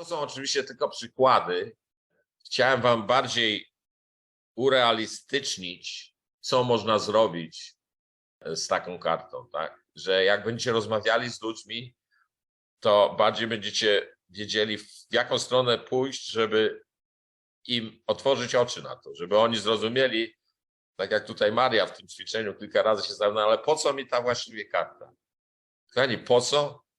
To są oczywiście tylko przykłady. Chciałem Wam bardziej urealistycznić, co można zrobić e, z taką kartą, tak? Że jak będziecie rozmawiali z ludźmi, to bardziej będziecie wiedzieli, w jaką stronę pójść, żeby im otworzyć oczy na to, żeby oni zrozumieli, tak jak tutaj Maria w tym ćwiczeniu kilka razy się zastanawiała, ale po co mi ta właściwie karta? Kochani, po co?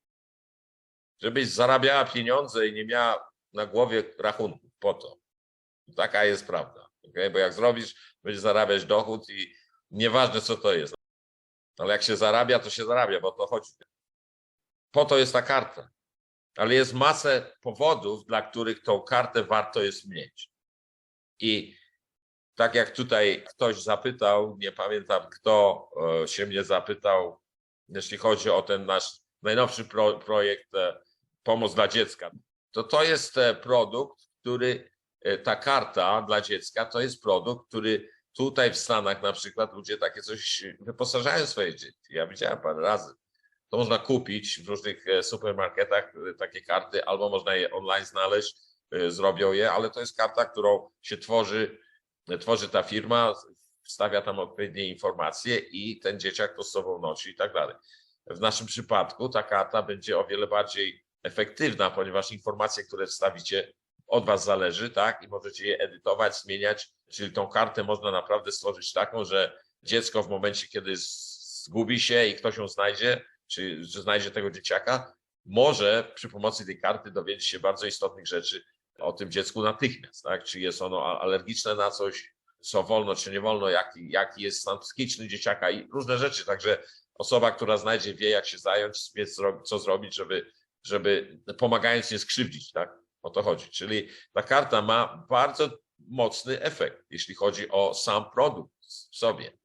Żebyś zarabiała pieniądze i nie miała na głowie rachunku. Po to. Taka jest prawda. Okay? Bo jak zrobisz, będziesz zarabiać dochód i nieważne co to jest. Ale jak się zarabia, to się zarabia, bo to chodzi. Po to jest ta karta. Ale jest masę powodów, dla których tą kartę warto jest mieć. I tak jak tutaj ktoś zapytał, nie pamiętam kto e, się mnie zapytał, jeśli chodzi o ten nasz najnowszy pro, projekt e, Pomoc dla dziecka, to to jest e, produkt, który, e, ta karta dla dziecka, to jest produkt, który tutaj w Stanach na przykład ludzie takie coś wyposażają swoje dzieci. Ja widziałem parę razy. To można kupić w różnych e, supermarketach takie karty, albo można je online znaleźć, zrobią je, ale to jest karta, którą się tworzy, tworzy ta firma, wstawia tam odpowiednie informacje i ten dzieciak to z sobą nosi i tak dalej. W naszym przypadku ta karta będzie o wiele bardziej efektywna, ponieważ informacje, które wstawicie, od Was zależy, tak? I możecie je edytować, zmieniać. Czyli tą kartę można naprawdę stworzyć taką, że dziecko w momencie, kiedy zgubi się i ktoś ją znajdzie, czy znajdzie tego dzieciaka, może przy pomocy tej karty dowiedzieć się bardzo istotnych rzeczy o tym dziecku natychmiast, tak? Czy jest ono alergiczne na coś, co wolno, czy nie wolno, jaki, jaki jest stan psychiczny dzieciaka i różne rzeczy. Także osoba, która znajdzie, wie, jak się zająć, wie, co zrobić, żeby, żeby pomagając nie skrzywdzić, tak? O to chodzi. Czyli ta karta ma bardzo mocny efekt, jeśli chodzi o sam produkt w sobie.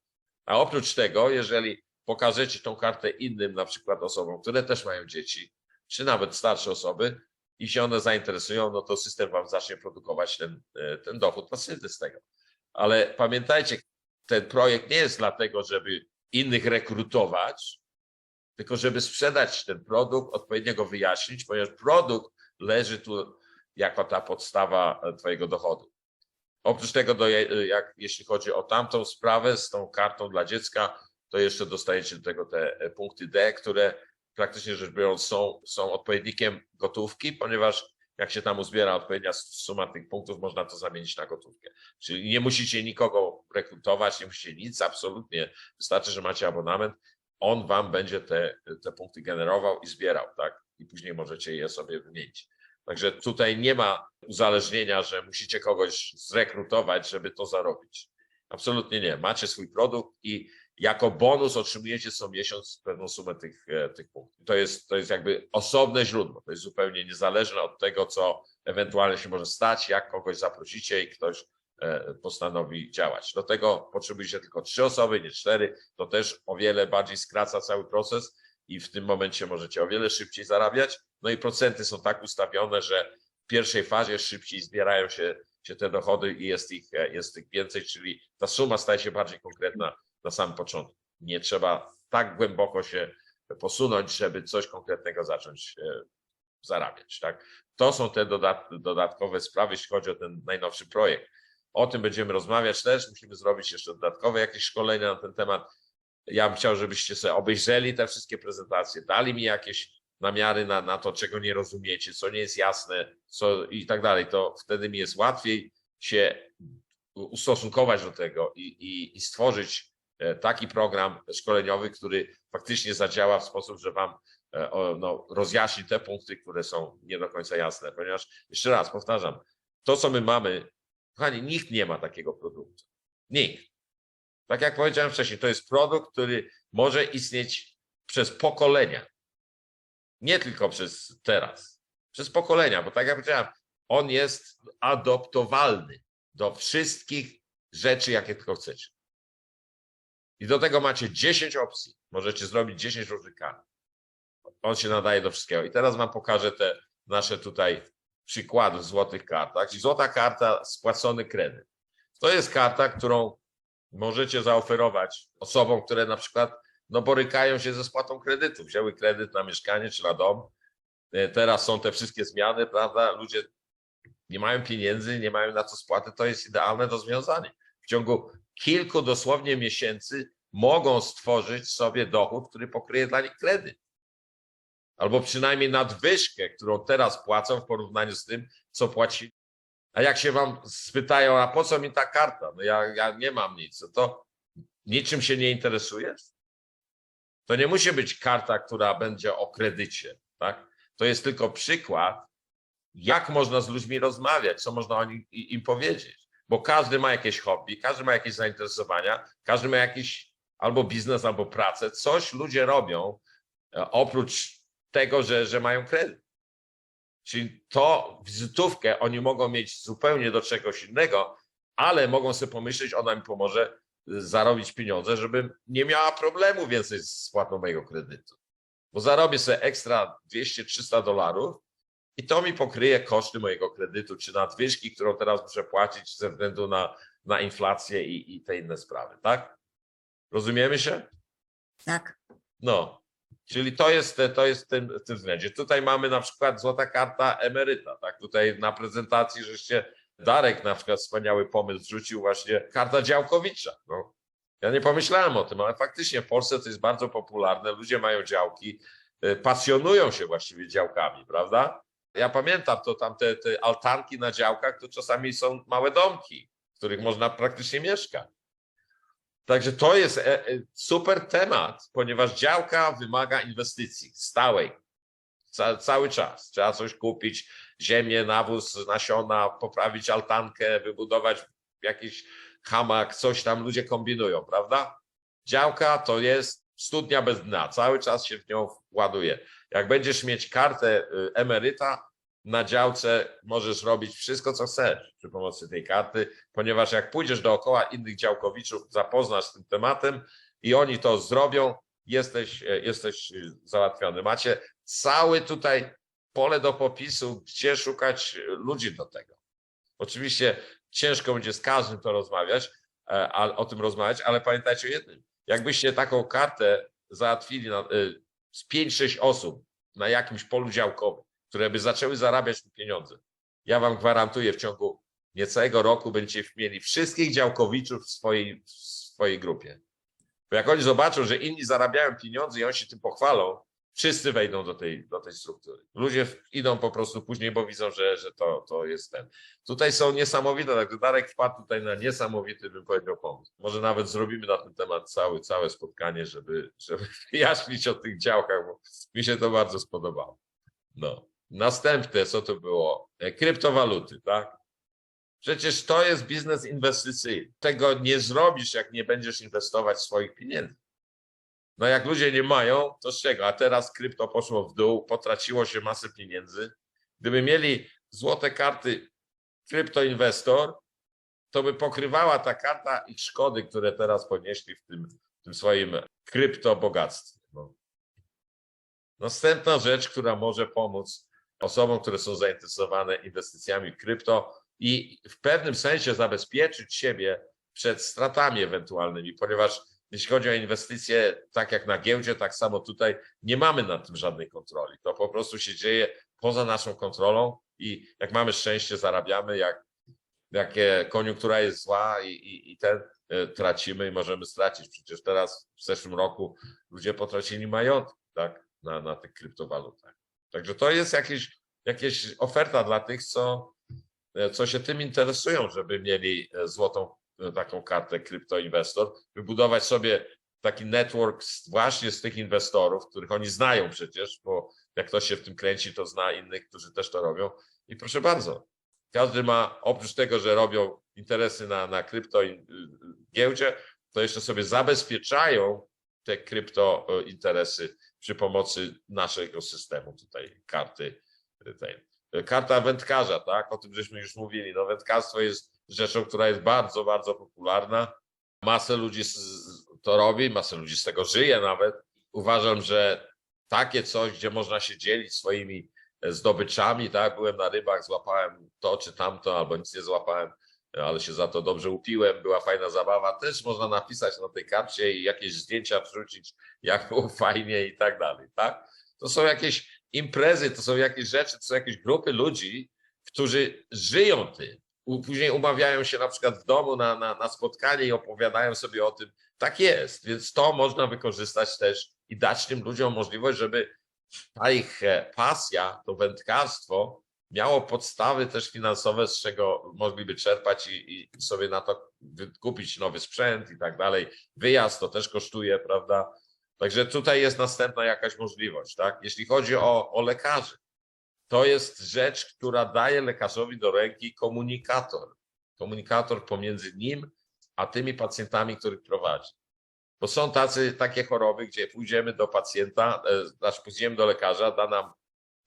A oprócz tego, jeżeli pokażecie tą kartę innym, na przykład osobom, które też mają dzieci, czy nawet starsze osoby, i się one zainteresują, no to system wam zacznie produkować ten, e, ten dochód pasywny z tego. Ale pamiętajcie, ten projekt nie jest dlatego, żeby innych rekrutować, tylko żeby sprzedać ten produkt, odpowiednio go wyjaśnić, ponieważ produkt leży tu jako ta podstawa Twojego dochodu. Oprócz tego, do, jak, jeśli chodzi o tamtą sprawę z tą kartą dla dziecka, to jeszcze dostajecie do tego te e, punkty D, które praktycznie rzecz biorąc są, są odpowiednikiem gotówki, ponieważ jak się tam uzbiera odpowiednia suma tych punktów, można to zamienić na gotówkę. Czyli nie musicie nikogo rekrutować, nie musicie nic, absolutnie. Wystarczy, że macie abonament, on wam będzie te, te punkty generował i zbierał, tak? I później możecie je sobie wymienić. Także tutaj nie ma uzależnienia, że musicie kogoś zrekrutować, żeby to zarobić. Absolutnie nie. Macie swój produkt i jako bonus otrzymujecie co miesiąc pewną sumę tych, e, tych punktów. To jest, to jest jakby osobne źródło. To jest zupełnie niezależne od tego, co ewentualnie się może stać, jak kogoś zaprosicie i ktoś postanowi działać. Do tego potrzebujecie tylko trzy osoby, nie cztery. To też o wiele bardziej skraca cały proces i w tym momencie możecie o wiele szybciej zarabiać. No i procenty są tak ustawione, że w pierwszej fazie szybciej zbierają się, się te dochody i jest ich, e, jest ich więcej, czyli ta suma staje się bardziej konkretna na samym początku. Nie trzeba tak głęboko się posunąć, żeby coś konkretnego zacząć e, zarabiać. Tak? To są te dodat dodatkowe sprawy, jeśli chodzi o ten najnowszy projekt. O tym będziemy rozmawiać też. Musimy zrobić jeszcze dodatkowe jakieś szkolenia na ten temat. Ja bym chciał, żebyście sobie obejrzeli te wszystkie prezentacje, dali mi jakieś namiary na, na to, czego nie rozumiecie, co nie jest jasne, co i tak dalej. To wtedy mi jest łatwiej się ustosunkować do tego i, i, i stworzyć e, taki program szkoleniowy, który faktycznie zadziała w sposób, że Wam e, no, rozjaśni te punkty, które są nie do końca jasne. Ponieważ, jeszcze raz powtarzam, to co my mamy, kochani, nikt nie ma takiego produktu. Nikt. Tak jak powiedziałem wcześniej, to jest produkt, który może istnieć przez pokolenia. Nie tylko przez teraz, przez pokolenia, bo tak jak powiedziałem, on jest adoptowalny do wszystkich rzeczy, jakie tylko chcecie. I do tego macie 10 opcji. Możecie zrobić 10 różnych kart. On się nadaje do wszystkiego. I teraz wam pokażę te nasze tutaj przykłady złotych kartach. Czyli złota karta, spłacony kredyt. To jest karta, którą możecie zaoferować osobom, które na przykład no, borykają się ze spłatą kredytu. Wzięły kredyt na mieszkanie czy na dom e, teraz są te wszystkie zmiany, prawda? Ludzie nie mają pieniędzy, nie mają na co spłaty, to jest idealne rozwiązanie. W ciągu kilku dosłownie miesięcy mogą stworzyć sobie dochód, który pokryje dla nich kredyt. Albo przynajmniej nadwyżkę, którą teraz płacą w porównaniu z tym, co płacili. A jak się wam spytają, a po co mi ta karta? No ja, ja nie mam nic. No to niczym się nie interesujesz? To nie musi być karta, która będzie o kredycie, tak? To jest tylko przykład, jak można z ludźmi rozmawiać, co można o im powiedzieć. Bo każdy ma jakieś hobby, każdy ma jakieś zainteresowania, każdy ma jakiś albo biznes, albo pracę. Coś ludzie robią e, oprócz tego, że, że mają kredyt. Czyli to wizytówkę oni mogą mieć zupełnie do czegoś innego, ale mogą sobie pomyśleć, ona mi pomoże y, zarobić pieniądze, żebym nie miała problemu więcej z spłatą mojego kredytu. Bo zarobię sobie ekstra 200-300 dolarów i to mi pokryje koszty mojego kredytu, czy nadwyżki, którą teraz muszę płacić ze względu na, na inflację i, i te inne sprawy, tak? Rozumiemy się? Tak. No, czyli to jest, to jest w tym, w tym względzie. Tutaj mamy na przykład złota karta emeryta, tak? Tutaj na prezentacji, żeście Darek na przykład wspaniały pomysł rzucił właśnie karta działkowicza. No. Ja nie pomyślałem o tym, ale faktycznie w Polsce to jest bardzo popularne. Ludzie mają działki, y, pasjonują się właściwie działkami, prawda? Ja pamiętam, to tam te, te altanki na działkach to czasami są małe domki, w których można praktycznie mieszkać. Także to jest e, e, super temat, ponieważ działka wymaga inwestycji stałej. Ca, cały czas. Trzeba coś kupić, ziemię, nawóz, nasiona, poprawić altankę, wybudować jakiś hamak, coś tam ludzie kombinują, prawda? Działka to jest studnia bez dna, cały czas się w nią ładuje. Jak będziesz mieć kartę y, emeryta, na działce możesz robić wszystko, co chcesz przy pomocy tej karty, ponieważ jak pójdziesz dookoła innych działkowiczów, zapoznasz z tym tematem i oni to zrobią, jesteś, e, jesteś załatwiony. Macie cały tutaj pole do popisu, gdzie szukać ludzi do tego. Oczywiście ciężko będzie z każdym to rozmawiać, e, a, o tym rozmawiać, ale pamiętajcie o jednym. Jakbyście taką kartę załatwili na, z 5-6 osób na jakimś polu działkowym, które by zaczęły zarabiać tu pieniądze. Ja wam gwarantuję, w ciągu niecałego roku będziecie mieli wszystkich działkowiczów w swojej, w swojej grupie. Bo jak oni zobaczą, że inni zarabiają pieniądze i oni się tym pochwalą, wszyscy wejdą do tej, do tej struktury. Ludzie idą po prostu później, bo widzą, że, że to, to jest ten. Tutaj są niesamowite, także Darek wpadł tutaj na niesamowity, bym powiedział, pomysł. Może nawet zrobimy na ten temat cały, całe spotkanie, żeby, żeby wyjaśnić o tych działkach, bo mi się to bardzo spodobało. No. Następne, co to było? E, Kryptowaluty, tak? Przecież to jest biznes inwestycyjny. Tego nie zrobisz, jak nie będziesz inwestować swoich pieniędzy. No jak ludzie nie mają, to z czego? A teraz krypto poszło w dół, potraciło się masę pieniędzy. Gdyby mieli złote karty kryptoinwestor, to by pokrywała ta karta ich szkody, które teraz ponieśli w tym, w tym swoim kryptobogactwie. No. Następna rzecz, która może pomóc osobom, które są zainteresowane inwestycjami w krypto i w pewnym sensie zabezpieczyć siebie przed stratami ewentualnymi, ponieważ jeśli chodzi o inwestycje, tak jak na giełdzie, tak samo tutaj nie mamy nad tym żadnej kontroli. To po prostu się dzieje poza naszą kontrolą i jak mamy szczęście, zarabiamy, jak, jak koniunktura jest zła i, i, i ten y, tracimy i możemy stracić. Przecież teraz w zeszłym roku ludzie potracili majątki tak, na, na tych kryptowalutach. Także to jest jakieś, jakieś oferta dla tych, co, co się tym interesują, żeby mieli e, złotą e, taką kartę kryptoinwestor, wybudować sobie taki network właśnie z tych inwestorów, których oni znają przecież, bo jak ktoś się w tym kręci, to zna innych, którzy też to robią. I proszę bardzo, każdy ma, oprócz tego, że robią interesy na, na krypto i- y, giełdzie, to jeszcze sobie zabezpieczają te krypto y, interesy przy pomocy naszego systemu tutaj karty y, tej. Karta wędkarza, tak? O tym żeśmy już mówili. No, wędkarstwo jest rzeczą, która jest bardzo, bardzo popularna. Masę ludzi to robi, masę ludzi z tego żyje nawet. Uważam, że takie coś, gdzie można się dzielić swoimi e, zdobyczami, tak? Byłem na rybach, złapałem to czy tamto, albo nic nie złapałem, ale się za to dobrze upiłem, była fajna zabawa. Też można napisać na tej karcie i jakieś zdjęcia wrzucić, jak było fajnie i tak dalej, tak? To są jakieś imprezy, to są jakieś rzeczy, to są jakieś grupy ludzi, którzy żyją tym. Później umawiają się na przykład w domu na, na, na spotkanie i opowiadają sobie o tym. Tak jest, więc to można wykorzystać też i dać tym ludziom możliwość, żeby ta ich e, pasja, to wędkarstwo miało podstawy też finansowe, z czego mogliby czerpać i, i sobie na to kupić nowy sprzęt i tak dalej. Wyjazd to też kosztuje, prawda? Także tutaj jest następna jakaś możliwość, tak? Jeśli chodzi o, o lekarzy, to jest rzecz, która daje lekarzowi do ręki komunikator. Komunikator pomiędzy nim a tymi pacjentami, których prowadzi. Bo są tacy, takie choroby, gdzie pójdziemy do pacjenta, e, znaczy pójdziemy do lekarza, da nam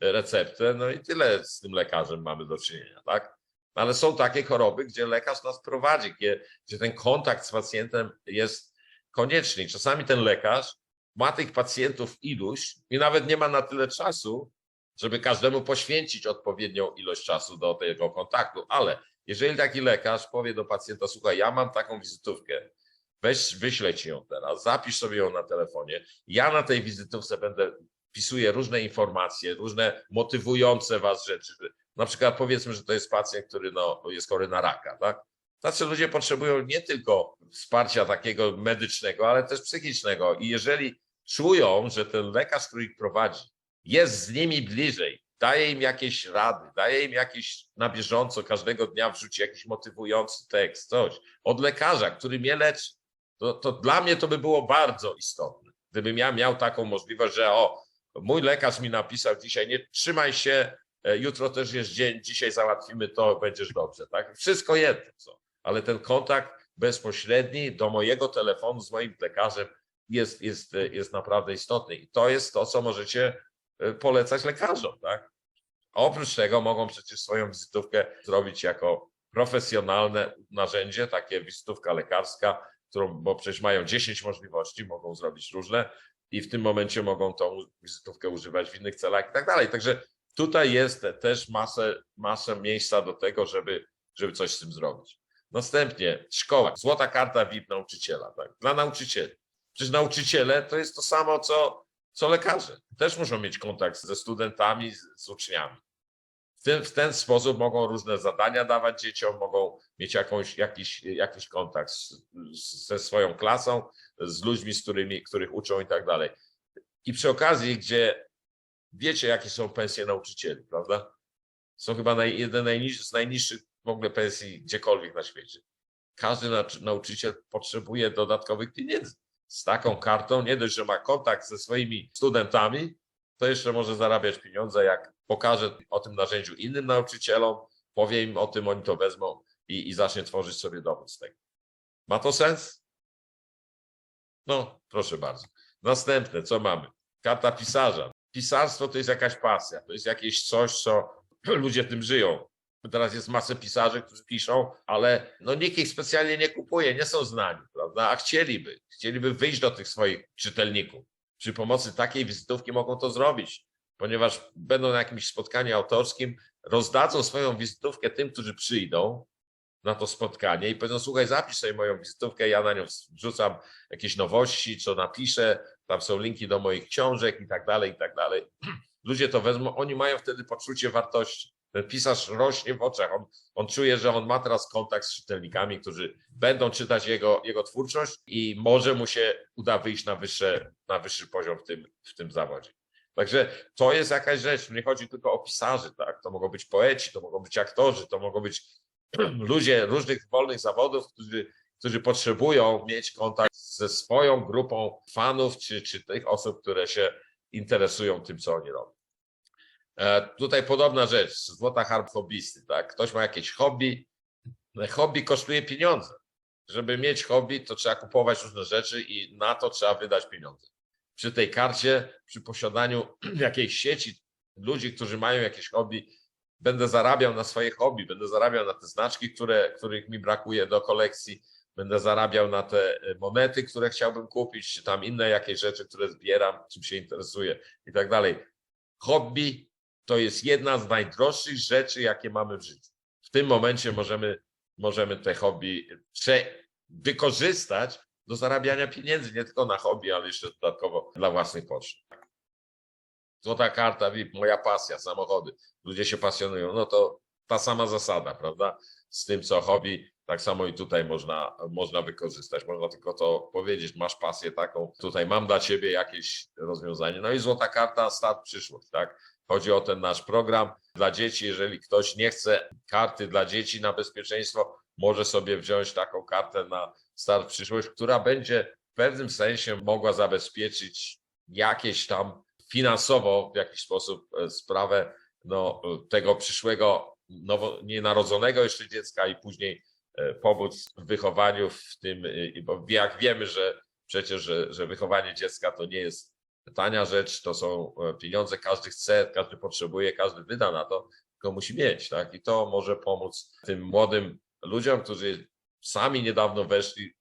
receptę, no i tyle z tym lekarzem mamy do czynienia, tak? Ale są takie choroby, gdzie lekarz nas prowadzi, gdzie, gdzie ten kontakt z pacjentem jest konieczny. I czasami ten lekarz ma tych pacjentów iluś i nawet nie ma na tyle czasu, żeby każdemu poświęcić odpowiednią ilość czasu do tego kontaktu. Ale jeżeli taki lekarz powie do pacjenta, słuchaj, ja mam taką wizytówkę, weź, wyślę ci ją teraz, zapisz sobie ją na telefonie, ja na tej wizytówce będę wpisuję różne informacje, różne motywujące was rzeczy. Na przykład powiedzmy, że to jest pacjent, który no, jest chory na raka, tak? Tacy ludzie potrzebują nie tylko wsparcia takiego medycznego, ale też psychicznego. I jeżeli czują, że ten lekarz, który ich prowadzi, jest z nimi bliżej, daje im jakieś rady, daje im jakieś na bieżąco, każdego dnia wrzuci jakiś motywujący tekst, coś od lekarza, który mnie leczy, to, to dla mnie to by było bardzo istotne. Gdybym ja miał taką możliwość, że o, mój lekarz mi napisał dzisiaj, nie trzymaj się, e, jutro też jest dzień, dzisiaj załatwimy to, będziesz dobrze, tak? Wszystko jedno, co? Ale ten kontakt bezpośredni do mojego telefonu z moim lekarzem jest, jest, e, jest naprawdę istotny. I to jest to, co możecie e, polecać lekarzom, tak? A oprócz tego mogą przecież swoją wizytówkę zrobić jako profesjonalne narzędzie, takie wizytówka lekarska, którą, bo przecież mają 10 możliwości, mogą zrobić różne i w tym momencie mogą tą wizytówkę używać w innych celach i tak dalej. Także tutaj jest też masę, masę miejsca do tego, żeby, żeby coś z tym zrobić. Następnie szkoła, złota karta VIP nauczyciela, tak? dla nauczycieli. Przecież nauczyciele to jest to samo, co, co lekarze. Też muszą mieć kontakt ze studentami, z, z uczniami. W ten, w ten sposób mogą różne zadania dawać dzieciom, mogą mieć jakąś, jakiś, jakiś kontakt z, ze swoją klasą, z ludźmi, z którymi, których uczą i tak dalej. I przy okazji, gdzie wiecie, jakie są pensje nauczycieli, prawda? Są chyba naj, jeden najniż, z najniższych w ogóle pensji gdziekolwiek na świecie. Każdy nau- nauczyciel potrzebuje dodatkowych pieniędzy. Z taką kartą nie dość, że ma kontakt ze swoimi studentami, to jeszcze może zarabiać pieniądze, jak pokaże o tym narzędziu innym nauczycielom, powie im o tym, oni to wezmą i, i zacznie tworzyć sobie dowód z tego. Ma to sens? No, proszę bardzo. Następne, co mamy? Karta pisarza. Pisarstwo to jest jakaś pasja, to jest jakieś coś, co ludzie tym żyją. Teraz jest masę pisarzy, którzy piszą, ale no nikt ich specjalnie nie kupuje, nie są znani, prawda? A chcieliby, chcieliby wyjść do tych swoich czytelników. Przy pomocy takiej wizytówki mogą to zrobić, ponieważ będą na jakimś spotkaniu autorskim, rozdadzą swoją wizytówkę tym, którzy przyjdą na to spotkanie i powiedzą, słuchaj, zapisz sobie moją wizytówkę, ja na nią wrzucam jakieś nowości, co napiszę, tam są linki do moich książek i tak dalej, i tak dalej. Ludzie to wezmą, oni mają wtedy poczucie wartości. Ten pisarz rośnie w oczach, on, on czuje, że on ma teraz kontakt z czytelnikami, którzy będą czytać jego, jego twórczość i może mu się uda wyjść na, wyższe, na wyższy poziom w tym, w tym zawodzie. Także to jest jakaś rzecz, nie chodzi tylko o pisarzy, tak? To mogą być poeci, to mogą być aktorzy, to mogą być ludzie różnych wolnych zawodów, którzy, którzy potrzebują mieć kontakt ze swoją grupą fanów, czy, czy tych osób, które się interesują tym, co oni robią. E, tutaj podobna rzecz, złota harp hobbysty, tak? Ktoś ma jakieś hobby, hobby kosztuje pieniądze. Żeby mieć hobby, to trzeba kupować różne rzeczy i na to trzeba wydać pieniądze. Przy tej karcie, przy posiadaniu jakiejś sieci ludzi, którzy mają jakieś hobby, będę zarabiał na swoje hobby, będę zarabiał na te znaczki, które, których mi brakuje do kolekcji, będę zarabiał na te e, monety, które chciałbym kupić, czy tam inne jakieś rzeczy, które zbieram, czym się interesuję i tak dalej. Hobby to jest jedna z najdroższych rzeczy, jakie mamy w życiu. W tym momencie możemy, możemy te hobby prze, wykorzystać do zarabiania pieniędzy, nie tylko na hobby, ale jeszcze dodatkowo dla własnych potrzeb. Złota karta VIP, moja pasja, samochody, ludzie się pasjonują, no to ta sama zasada, prawda? Z tym, co hobby, tak samo i tutaj można, można wykorzystać. Można tylko to powiedzieć, masz pasję taką, tutaj mam dla ciebie jakieś rozwiązanie. No i złota karta, start przyszłość, tak? Chodzi o ten nasz program dla dzieci. Jeżeli ktoś nie chce karty dla dzieci na bezpieczeństwo, może sobie wziąć taką kartę na start przyszłość, która będzie w pewnym sensie mogła zabezpieczyć jakieś tam finansowo w jakiś sposób e, sprawę no, tego przyszłego nowo, nienarodzonego jeszcze dziecka i później e, pomóc w wychowaniu w tym, e, bo jak wiemy, że przecież, że, że wychowanie dziecka to nie jest tania rzecz, to są pieniądze, każdy chce, każdy potrzebuje, każdy wyda na to, tylko musi mieć, tak? I to może pomóc tym młodym ludziom, którzy sami niedawno weszli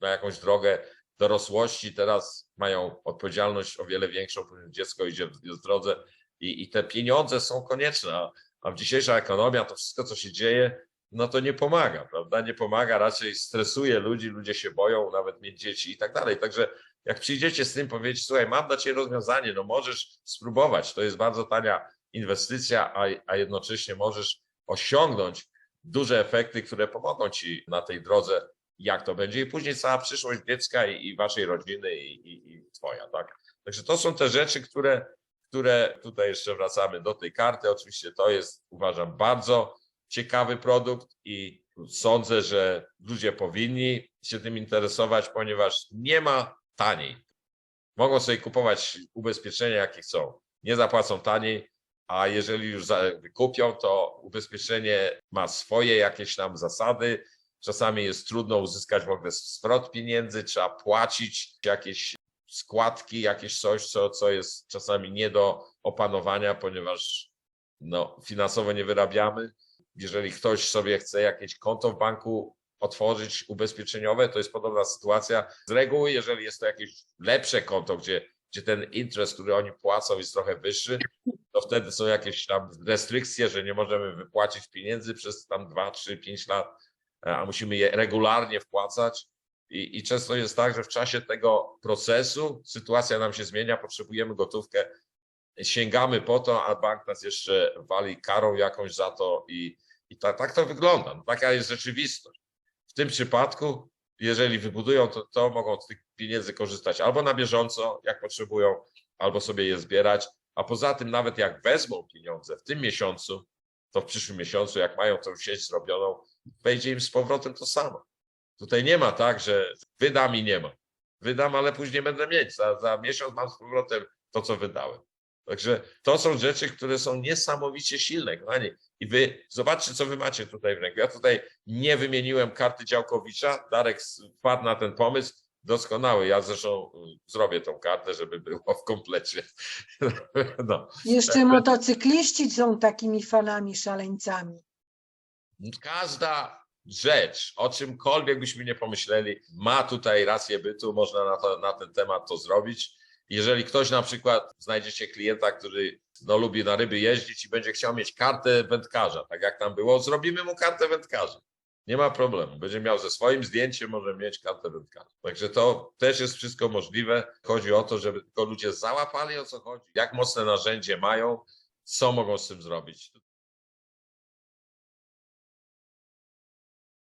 na jakąś drogę dorosłości, teraz mają odpowiedzialność o wiele większą, ponieważ dziecko idzie w w drodze i, i te pieniądze są konieczne, a, a dzisiejsza ekonomia, to wszystko, co się dzieje, no to nie pomaga, prawda? Nie pomaga, raczej stresuje ludzi, ludzie się boją nawet mieć dzieci i tak dalej. Także jak przyjdziecie z tym, powiedzieć, słuchaj, mam dla ciebie rozwiązanie, no możesz spróbować, to jest bardzo tania inwestycja, a, a jednocześnie możesz osiągnąć duże efekty, które pomogą ci na tej drodze, jak to będzie i później cała przyszłość dziecka i, i waszej rodziny i, i, i twoja, tak? Także to są te rzeczy, które, które tutaj jeszcze wracamy do tej karty. Oczywiście to jest, uważam, bardzo ciekawy produkt i sądzę, że ludzie powinni się tym interesować, ponieważ nie ma taniej. Mogą sobie kupować ubezpieczenia, jakie chcą. Nie zapłacą taniej, a jeżeli już wykupią, to ubezpieczenie ma swoje jakieś tam zasady. Czasami jest trudno uzyskać w ogóle zwrot pieniędzy, trzeba płacić jakieś składki, jakieś coś, co, co jest czasami nie do opanowania, ponieważ no, finansowo nie wyrabiamy. Jeżeli ktoś sobie chce jakieś konto w banku otworzyć ubezpieczeniowe, to jest podobna sytuacja. Z reguły, jeżeli jest to jakieś lepsze konto, gdzie, gdzie ten interest, który oni płacą, jest trochę wyższy, to wtedy są jakieś tam restrykcje, że nie możemy wypłacić pieniędzy przez tam 2, 3, 5 lat, a musimy je regularnie wpłacać. I, I często jest tak, że w czasie tego procesu sytuacja nam się zmienia, potrzebujemy gotówkę, sięgamy po to, a bank nas jeszcze wali karą jakąś za to i, i ta, tak to wygląda. No, taka jest rzeczywistość. W tym przypadku, jeżeli wybudują to, to mogą z tych pieniędzy korzystać albo na bieżąco, jak potrzebują, albo sobie je zbierać, a poza tym nawet jak wezmą pieniądze w tym miesiącu, to w przyszłym miesiącu, jak mają tą sieć zrobioną, wejdzie im z powrotem to samo. Tutaj nie ma tak, że wydam i nie ma. Wydam, ale później będę mieć. Za, za miesiąc mam z powrotem to, co wydałem. Także to są rzeczy, które są niesamowicie silne, kochani. I wy zobaczcie, co wy macie tutaj w ręku. Ja tutaj nie wymieniłem karty Działkowicza. Darek wpadł na ten pomysł. Doskonały. Ja zresztą y, zrobię tą kartę, żeby było w komplecie. No. Jeszcze motocykliści są takimi fanami, szaleńcami. Każda rzecz, o czymkolwiek byśmy nie pomyśleli, ma tutaj rację bytu, można na, to, na ten temat to zrobić. Jeżeli ktoś na przykład znajdziecie klienta, który no, lubi na ryby jeździć i będzie chciał mieć kartę wędkarza, tak jak tam było, zrobimy mu kartę wędkarza. Nie ma problemu. Będzie miał ze swoim zdjęciem, może mieć kartę wędkarza. Także to też jest wszystko możliwe. Chodzi o to, żeby tylko ludzie załapali o co chodzi, jak mocne narzędzie mają, co mogą z tym zrobić.